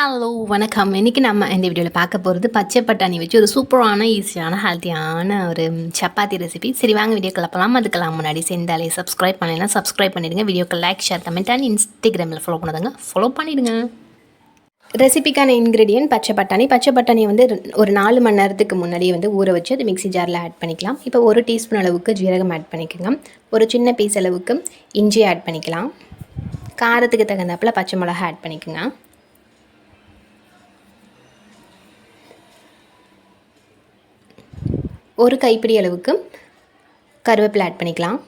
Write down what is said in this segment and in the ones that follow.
Hello வணக்கம். இன்றைக்கி நம்ம இந்த வீடியோவில் பார்க்க போகிறது பச்சை பட்டாணி வச்சு ஒரு சூப்பரான ஈஸியான ஹெல்த்தியான ஒரு சப்பாத்தி ரெசிபி சரி வாங்க வீடியோ கிளப்பலாம் அதுக்கெல்லாம் முன்னாடி சேர்ந்தாலே சப்ஸ்கிரைப் பண்ணலாம் சப்ஸ்கிரைப் பண்ணிடுங்க. வீடியோக்கு லைக் ஷேர் கமெண்ட் அண்ட் இன்ஸ்டாகிராமில் ஃபாலோ பண்ணதுங்க ஃபாலோ பண்ணிவிடுங்க ரெசிபிக்கான இன்க்ரீடியன்ட் பச்சை பட்டாணி. பச்சை பட்டாணி வந்து ஒரு நாலு மணி நேரத்துக்கு முன்னாடியே வந்து ஊற வச்சு அது மிக்ஸி ஜாரில் ஆட் பண்ணிக்கலாம். இப்போ ஒரு டீஸ்பூன் அளவுக்கு ஜீரகம் ஆட் பண்ணிக்கோங்க. ஒரு சின்ன பீஸ் அளவுக்கு இஞ்சி ஆட் பண்ணிக்கலாம். காரத்துக்கு தகுந்தாப்பில் பச்சை மிளகா ஆட் பண்ணிக்கோங்க. ஒரு கைப்பிடி அளவுக்கு கருவேப்பிலை ஆட் பண்ணிக்கலாம்.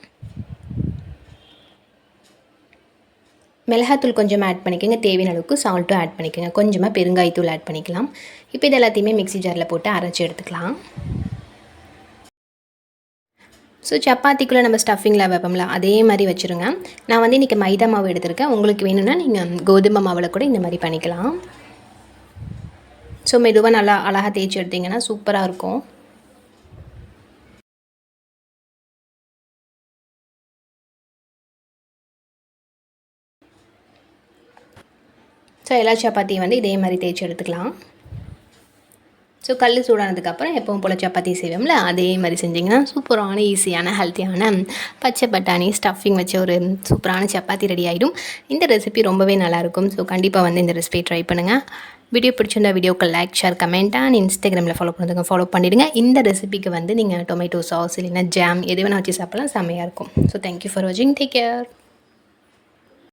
மிளகாத்தூள் கொஞ்சமாக ஆட் பண்ணிக்கோங்க. தேவையான அளவுக்கு சால்ட்டும் ஆட் பண்ணிக்கோங்க. கொஞ்சமாக பெருங்காயத்தூள் ஆட் பண்ணிக்கலாம். இப்போ இது எல்லாத்தையுமே மிக்ஸி ஜாரில் போட்டு அரைச்சி எடுத்துக்கலாம். ஸோ சப்பாத்திக்குள்ளே நம்ம ஸ்டஃபிங்கில் வைப்போம்ல அதே மாதிரி வச்சுருங்க. நான் வந்து இன்றைக்கி மைதா மாவு எடுத்திருக்கேன். உங்களுக்கு வேணும்னா நீங்கள் கோதுமை மாவில் கூட இந்த மாதிரி பண்ணிக்கலாம். ஸோ மெதுவாக நல்லா அழகாக தேய்ச்சி எடுத்திங்கன்னா சூப்பராக இருக்கும். ஸோ எல்லா சப்பாத்தியும் வந்து இதே மாதிரி தேய்ச்சி எடுத்துக்கலாம். ஸோ கல் சூடானதுக்கப்புறம் எப்பவும் போல் சப்பாத்தி செய்வோம்ல அதே மாதிரி செஞ்சிங்கன்னா சூப்பரான ஈஸியான ஹெல்த்தியான பச்சை பட்டாணி ஸ்டஃபிங் வச்ச ஒரு சூப்பரான சப்பாத்தி ரெடி ஆகிடும் இந்த ரெசிபி ரொம்பவே நல்லாயிருக்கும். ஸோ கண்டிப்பாக வந்து இந்த ரெசிபி ட்ரை பண்ணுங்கள் வீடியோ பிடிச்சிருந்தா வீடியோக்கு லைக் ஷேர் கமெண்ட் அண்ட் இன்ஸ்டாகிராமில் ஃபாலோ பண்ணுறதுங்க ஃபாலோ பண்ணிவிடுங்க இந்த ரெசிபிக்கு வந்து நீங்கள் டொமேட்டோ சாஸ் இல்லைன்னா ஜாம் எது வேணால் வச்சு சாப்பிட்லாம். செம்மையாக இருக்கும். ஸோ தேங்க்யூ ஃபார் வாட்சிங் டேக் கேர்